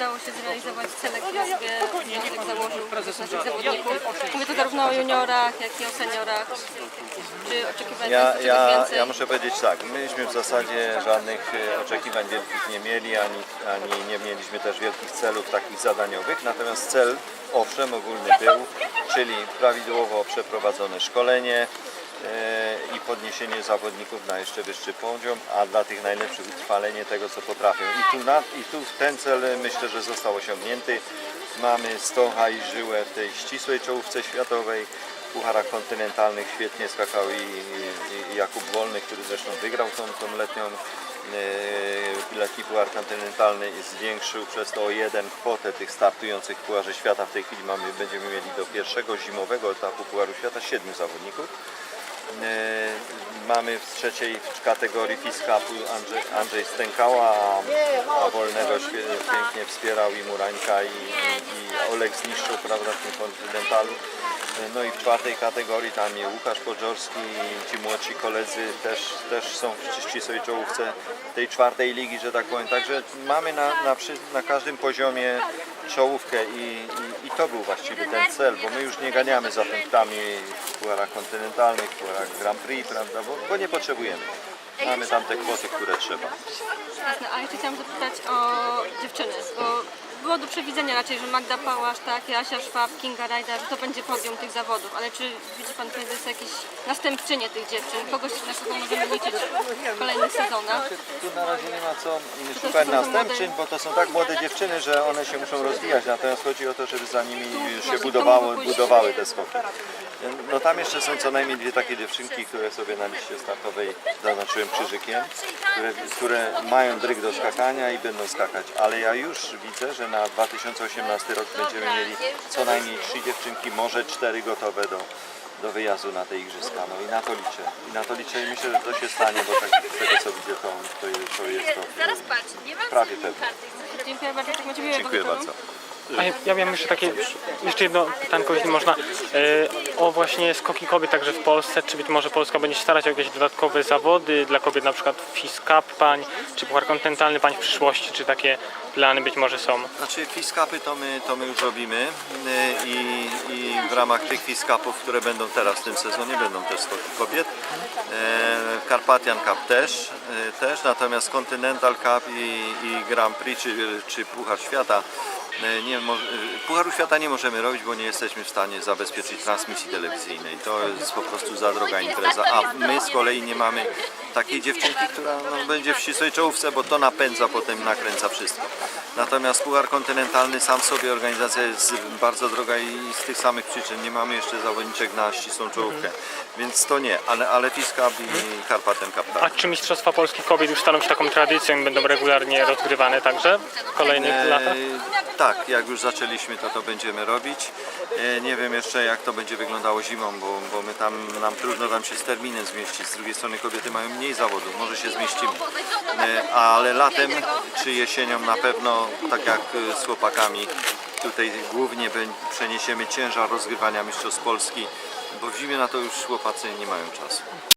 Udało się zrealizować cele, które sobie związek założył dla naszych zawodników. Mówię to zarówno o juniorach, jak i o seniorach. Czy oczekiwania Ja, jest ja, więcej? ja muszę powiedzieć tak, myśmy w zasadzie żadnych e, oczekiwań wielkich nie mieli, ani, ani nie mieliśmy też wielkich celów takich zadaniowych, natomiast cel owszem ogólny był, czyli prawidłowo przeprowadzone szkolenie i podniesienie zawodników na jeszcze wyższy poziom, a dla tych najlepszych utrwalenie tego co potrafią. I tu, na, i tu ten cel e, myślę, że został osiągnięty. Mamy Stocha i Żyłę w tej ścisłej czołówce światowej. W pucharach kontynentalnych świetnie skakał i, i, i Jakub Wolny, który zresztą wygrał tą, tą letnią e, letni puchar kontynentalny zwiększył przez to o jeden kwotę tych startujących w Pucharze Świata. W tej chwili mamy, będziemy mieli do pierwszego zimowego etapu Pucharu Świata siedmiu zawodników. E, Mamy w trzeciej kategorii Fiskapu Andrzej, Andrzej Stękała, a, Wolnego pięknie wspierał i Murańka i, i Olek zniszczył prawda, w tym kontynentalu. No i w czwartej kategorii tam i Łukasz Podżorski i ci młodsi koledzy też, też są w ścisłej czołówce tej czwartej ligi, że tak powiem. Także mamy na, na, przy, na każdym poziomie czołówkę i, i, i to był właściwie ten cel, bo my już nie ganiamy za punktami w pucharach kontynentalnych, w pucharach Grand Prix, prawda, bo, bo nie potrzebujemy. Mamy tam te kwoty, które trzeba. Jasne, a jeszcze chciałam zapytać o dziewczyny, bo było do przewidzenia raczej, że Magda Pałasz, tak, Jasia Szwab, Kinga Rajda, że to będzie podium tych zawodów, ale czy widzi Pan prezes jakieś następczynie tych dziewczyn, kogoś na kogo możemy liczyć w kolejnych sezonach? Tu na razie nie ma co szukać młode- bo to są tak młode dziewczyny, że one się muszą rozwijać, natomiast chodzi o to, żeby za nimi się budowało, budowały te skoki. No tam jeszcze są co najmniej dwie takie dziewczynki, które sobie na liście startowej zaznaczyłem krzyżykiem, które, które mają dryg do skakania i będą skakać, ale ja już widzę, że na 2018 rok będziemy mieli co najmniej trzy dziewczynki, może cztery gotowe do, do wyjazdu na te igrzyska. No i na to liczę. I na to liczę i myślę, że to się stanie, bo tak z tego co widzę, to, to, jest- to Zaraz patrz, nie mam prawie pewne. Dziękuję bardzo, Dziękuję bardzo. A ja, ja miałem jeszcze takie, jeszcze jedno pytanko, jeśli można, e, o właśnie skoki kobiet także w Polsce. Czy być może Polska będzie się starać o jakieś dodatkowe zawody dla kobiet, na przykład Fis Cup pań, czy Puchar Kontynentalny pań w przyszłości, czy takie plany być może są? Znaczy fiskapy to my, to my już robimy y, i, w ramach tych fiskapów, które będą teraz w tym sezonie, będą też skoki kobiet. E, Carpathian Cup też, e, też, natomiast Continental Cup i, i Grand Prix czy, czy Puchar Świata e, nie mo- e, Pucharu Świata nie możemy robić, bo nie jesteśmy w stanie zabezpieczyć transmisji telewizyjnej. To jest po prostu za droga impreza, a my z kolei nie mamy takiej dziewczynki, która no, będzie w ścisłej czołówce, bo to napędza, potem nakręca wszystko. Natomiast Puchar Kontynentalny sam sobie organizacja jest bardzo droga i z tych samych przyczyn nie mamy jeszcze zawodniczek na ścisłą czołówkę. Więc to nie, ale, ale Fiskap i Karpaten Cup A tak. czy Mistrzostwa Polski kobiet już staną się taką tradycją i będą regularnie rozgrywane także w kolejnych latach? E, tak, jak już zaczęliśmy, to to będziemy robić. E, nie wiem jeszcze jak to będzie wyglądało zimą, bo, bo my tam, nam trudno tam się z terminem zmieścić. Z drugiej strony kobiety mają mniej zawodów, może się zmieścimy. E, ale latem czy jesienią na pewno, tak jak z chłopakami, tutaj głównie przeniesiemy ciężar rozgrywania Mistrzostw Polski, bo w zimie na to już chłopacy nie mają czasu.